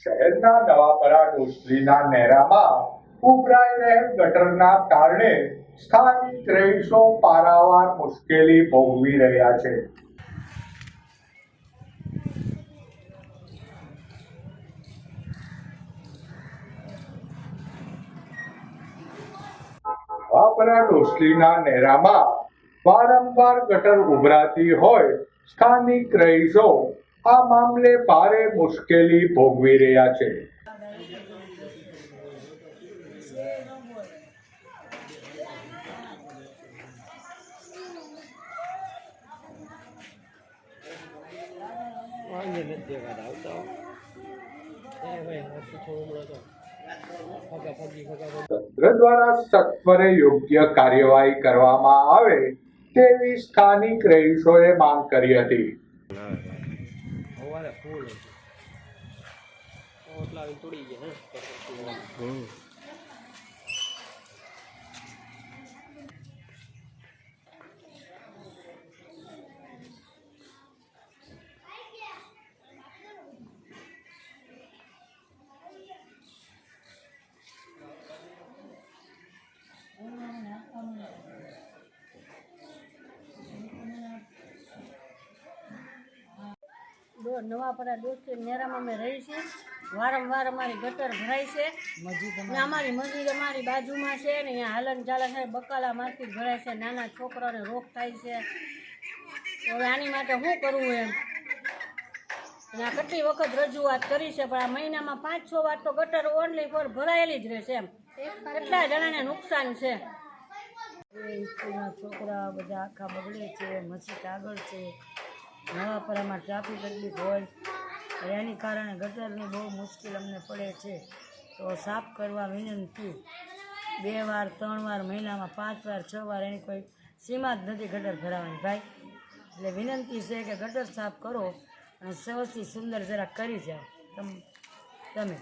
શહેરના નવાપરા ડોસલીના નેરામાં ઉભરાઈ રહેલ ગટરના કારણે સ્થાનિક રહીશો પારાવાર મુશ્કેલી ભોગવી રહ્યા છે. નવાપરા ડોસલીના નેરામાં વારંવાર ગટર ઉભરાતી હોય સ્થાનિક રહીશો આ મામલે ભારે મુશ્કેલી ભોગવી રહ્યા છે. તંત્ર દ્વારા સત્વરે યોગ્ય કાર્યવાહી કરવામાં આવે તેવી સ્થાનિક રહીશોએ માંગ કરી હતી. સવારે ફૂલ હતું ઓટલા તોડી ગયા હે? દો- નવાપરા દોસ્તી નેરામાં અમે રહી છીએ વારંવાર અમારી ગટર ભરાય છે. ને અમારી મસ્જિદ અમારી બાજુમાં છે ને અહીંયા હાલન ચાલે છે બકાલા માર્કેટ ભરાય છે નાના છોકરાને રોગ થાય છે. હવે આની માટે શું કરવું એમ? આ કેટલી વખત રજૂઆત કરી છે પણ આ મહિનામાં પાંચ છ વાર તો ગટર ઓનલી ફોર ભરાયેલી જ રહેશે એમ. કેટલા જણાને નુકસાન છે. સ્કૂલના છોકરા બધા આખા બગડે છે મસ્જિદ આગળ છે. નવાપરામાં ટ્રાફિક તકલીફ હોય એની કારણે ગટરની બહુ મુશ્કેલ અમને પડે છે. તો સાફ કરવા વિનંતી. બે વાર, ત્રણ વાર, મહિનામાં પાંચ વાર, છ વાર એની કોઈ સીમા જ નથી ગટર ભરાવાની ભાઈ. એટલે વિનંતી છે કે ગટર સાફ કરો અને સૌથી સુંદર જરા કરી જાઓ. તમે.